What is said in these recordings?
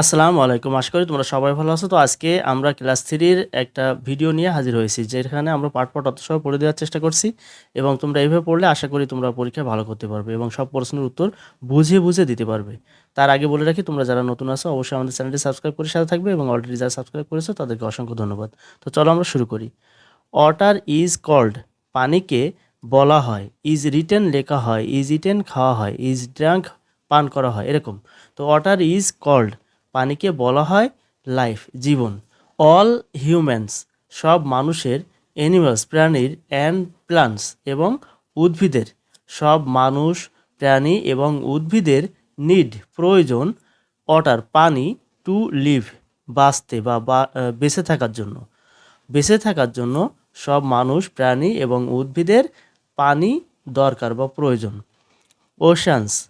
আসসালামু আলাইকুম। আশা করি তোমরা সবাই ভালো আছো। তো আজকে আমরা ক্লাস থ্রির একটা ভিডিও নিয়ে হাজির হয়েছি, যেখানে আমরা পাঠ পাঠ অতসহ পড়ে দেওয়ার চেষ্টা করছি এবং তোমরা এইভাবে পড়লে আশা করি তোমরা পরীক্ষা ভালো করতে পারবে এবং সব প্রশ্নের উত্তর বুঝে বুঝে দিতে পারবে। তার আগে বলে রাখি, তোমরা যারা নতুন আছো, অবশ্যই আমাদের চ্যানেলটি সাবস্ক্রাইব করে সাথে থাকবে এবং অলরেডি যারা সাবস্ক্রাইব করেছ, তাদেরকে অসংখ্য ধন্যবাদ। তো চলো আমরা শুরু করি। ওয়াটার ইজ কল্ড পানিকে বলা হয় ইজ রিটেন লেখা হয় ইজ ইটেন খাওয়া হয় ইজ ড্রাঙ্ক পান করা হয়, এরকম। তো ওয়াটার ইজ কল্ড পানিকে বলা হয় লাইফ, জীবন। অল হিউম্যানস সব মানুষের অ্যানিমালস প্রাণীর অ্যান্ড প্লান্টস এবং উদ্ভিদের। সব মানুষ, প্রাণী এবং উদ্ভিদের নিড প্রয়োজন ওয়াটার পানি টু লিভ বাঁচতে বা বা- বেঁচে থাকার জন্য। বেঁচে থাকার জন্য সব মানুষ, প্রাণী এবং উদ্ভিদের পানি দরকার বা প্রয়োজন। ওশানস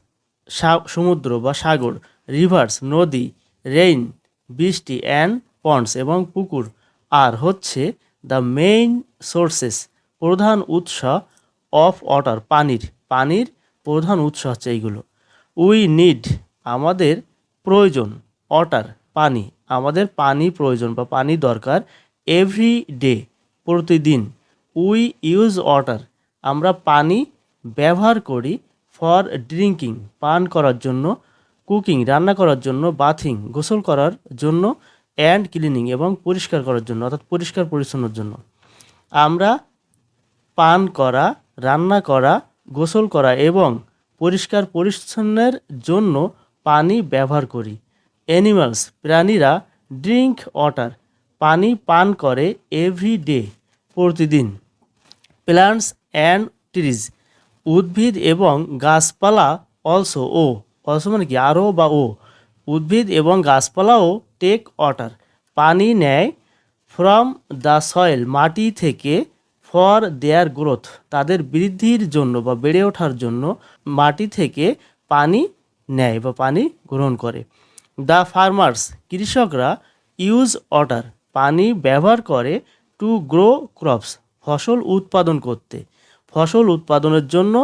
সমুদ্র বা সাগর রিভার্স নদী রেইন বৃষ্টি অ্যান্ড পন্ডস এবং পুকুর। আর হচ্ছে দ্য মেইন সোর্সেস প্রধান উৎস অফ ওয়াটার পানির। পানির প্রধান উৎস হচ্ছে এইগুলো। উই নিড আমাদের প্রয়োজন ওয়াটার পানি। আমাদের পানি প্রয়োজন বা পানি দরকার এভরি ডে প্রতিদিন। উই ইউজ ওয়াটার আমরা পানি ব্যবহার করি ফর ড্রিঙ্কিং পান করার জন্য কুকিং, রান্না করার জন্য বাথিং গোসল করার জন্য অ্যান্ড ক্লিনিং এবং পরিষ্কার করার জন্য, অর্থাৎ পরিষ্কার পরিচ্ছন্নর জন্য। আমরা পান করা, রান্না করা, গোসল করা এবং পরিষ্কার পরিচ্ছন্নের জন্য পানি ব্যবহার করি। অ্যানিমালস প্রাণীরা ড্রিঙ্ক ওয়াটার পানি পান করে এভরি ডে প্রতিদিন। প্ল্যান্টস অ্যান্ড ট্রিজ উদ্ভিদ এবং গাছপালা অলসো ও অলসো মানে কি আরও বা ও, উদ্ভিদ এবং গাছপালাও টেক ওয়াটার পানি নেয় ফ্রম দ্য সয়েল মাটি থেকে ফর দেয়ার গ্রোথ তাদের বৃদ্ধির জন্য বা বেড়ে ওঠার জন্য মাটি থেকে পানি নেয় বা পানি গ্রহণ করে। দ্য ফার্মার্স কৃষকরা ইউজ ওয়াটার পানি ব্যবহার করে টু গ্রো ক্রপস ফসল উৎপাদন করতে। ফসল উৎপাদনের জন্য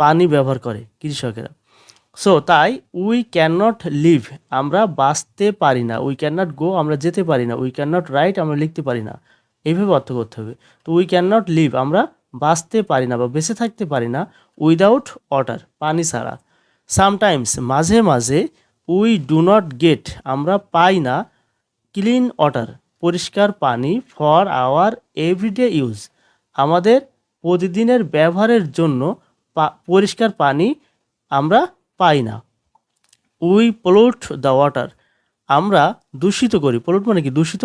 পানি ব্যবহার করে কৃষকেরা। সো তাই উই ক্যান নট লিভ আমরা বাঁচতে পারি না। উই ক্যান নট গো আমরা যেতে পারি না। উই ক্যান নট রাইট আমরা লিখতে পারি না। এইভাবে অর্থ করতে হবে। তো উই ক্যান নট লিভ আমরা বাঁচতে পারি না বা বেঁচে থাকতে পারি না উইদাউট ওয়াটার পানি ছাড়া। সামটাইমস মাঝে মাঝে উই ডু নট গেট আমরা পাই না ক্লিন ওয়াটার পরিষ্কার পানি ফর আওয়ার এভরিডে ইউজ আমাদের প্রতিদিনের ব্যবহারের জন্য পরিষ্কার পানি আমরা পাই না। উই পলুট দ্য ওয়াটার আমরা দূষিত করি। পলুট মানে কি? দূষিত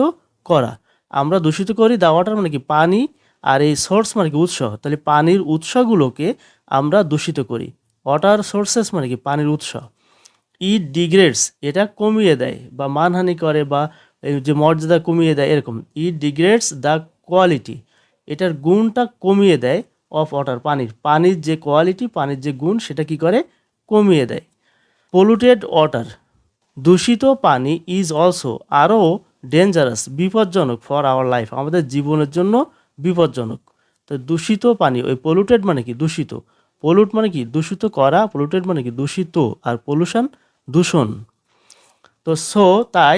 করা। আমরা দূষিত করি দ্য ওয়াটার মানে কি? পানি আর এই সোর্স মানে কি? উৎস। তাহলে পানির উৎসগুলোকে আমরা দূষিত করি। ওয়াটার সোর্সেস মানে কি? পানির উৎস। ইট ডিগ্রেডস এটা কমিয়ে দেয় বা মানহানি করে বা যে মর্যাদা কমিয়ে দেয় এরকম। ইট ডিগ্রেডস দ্য কোয়ালিটি এটার গুণটা কমিয়ে দেয় অফ ওয়াটার পানির। পানির যে কোয়ালিটি পানির যে গুণ, সেটা কি করে? কমিয়ে দেয়। পলুটেড ওয়াটার দূষিত পানি ইজ অলসো আরও ডেঞ্জারাস বিপজ্জনক ফর আওয়ার লাইফ আমাদের জীবনের জন্য বিপজ্জনক। তো দূষিত পানি, ওই পলুটেড মানে কি? দূষিত। পলুট মানে কি? দূষিত করা পলুটেড মানে কি? দূষিত। আর পলিউশন দূষণ। তো সো তাই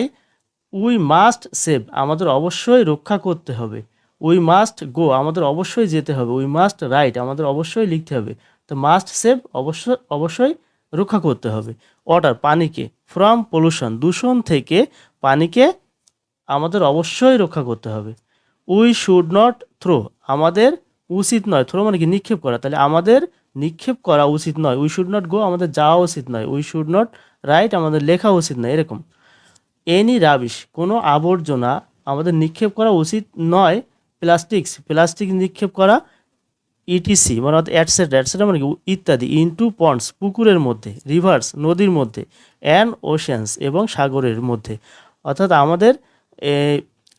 উই মাস্ট সেভ আমাদের অবশ্যই রক্ষা করতে হবে। উই মাস্ট গো আমাদের অবশ্যই যেতে হবে। উই মাস্ট রাইট আমাদের অবশ্যই লিখতে হবে। তো মাস্ট সেভ অবশ্যই অবশ্যই রক্ষা করতে হবে। ওয়াটার পানিকে ফ্রম পলিউশন দূষণ থেকে পানিকে আমাদের অবশ্যই রক্ষা করতে হবে। উই শুড নট থ্রো আমাদের উচিত নয় থ্রো মানে কি? নিক্ষেপ করা। তাহলে আমাদের নিক্ষেপ করা উচিত নয়। উই শুড নট গো আমাদের যাওয়া উচিত নয়। উই শুড নট রাইট আমাদের লেখা উচিত নয়, এরকম। এনি রাবিশ কোনো আবর্জনা আমাদের নিক্ষেপ করা উচিত নয়। প্লাস্টিক্স প্লাস্টিক নিক্ষেপ করা ইটিসি মানে অর্থাৎ অ্যাটসেট্রা অ্যাটসেট্রা মানে কি? ইত্যাদি ইনটু পন্ডস পুকুরের মধ্যে রিভার্স নদীর মধ্যে অ্যান্ড ওশানস এবং সাগরের মধ্যে। অর্থাৎ আমাদের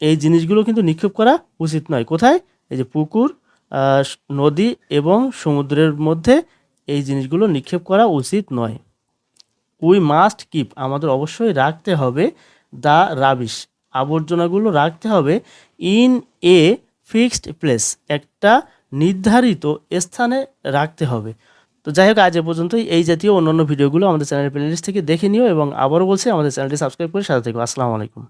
এই জিনিসগুলো কিন্তু নিক্ষেপ করা উচিত নয়। কোথায়? এই যে পুকুর নদী এবং সমুদ্রের মধ্যে এই জিনিসগুলো নিক্ষেপ করা উচিত নয়। উই মাস্ট কিপ আমাদের অবশ্যই রাখতে হবে দ্য রাবিশ আবর্জনাগুলো রাখতে হবে ইন এ ফিক্সড প্লেস একটা নির্ধারিত স্থানে রাখতে হবে। তো যাই হোক, আজ এ পর্যন্তই। এই জাতীয় অন্যান্য ভিডিওগুলো আমাদের চ্যানেলের প্লেলিস্ট থেকে দেখে নিও এবং আবারও বলছি, আমাদের চ্যানেলটি সাবস্ক্রাইব করে সাথে থেকো। আসসালামু আলাইকুম।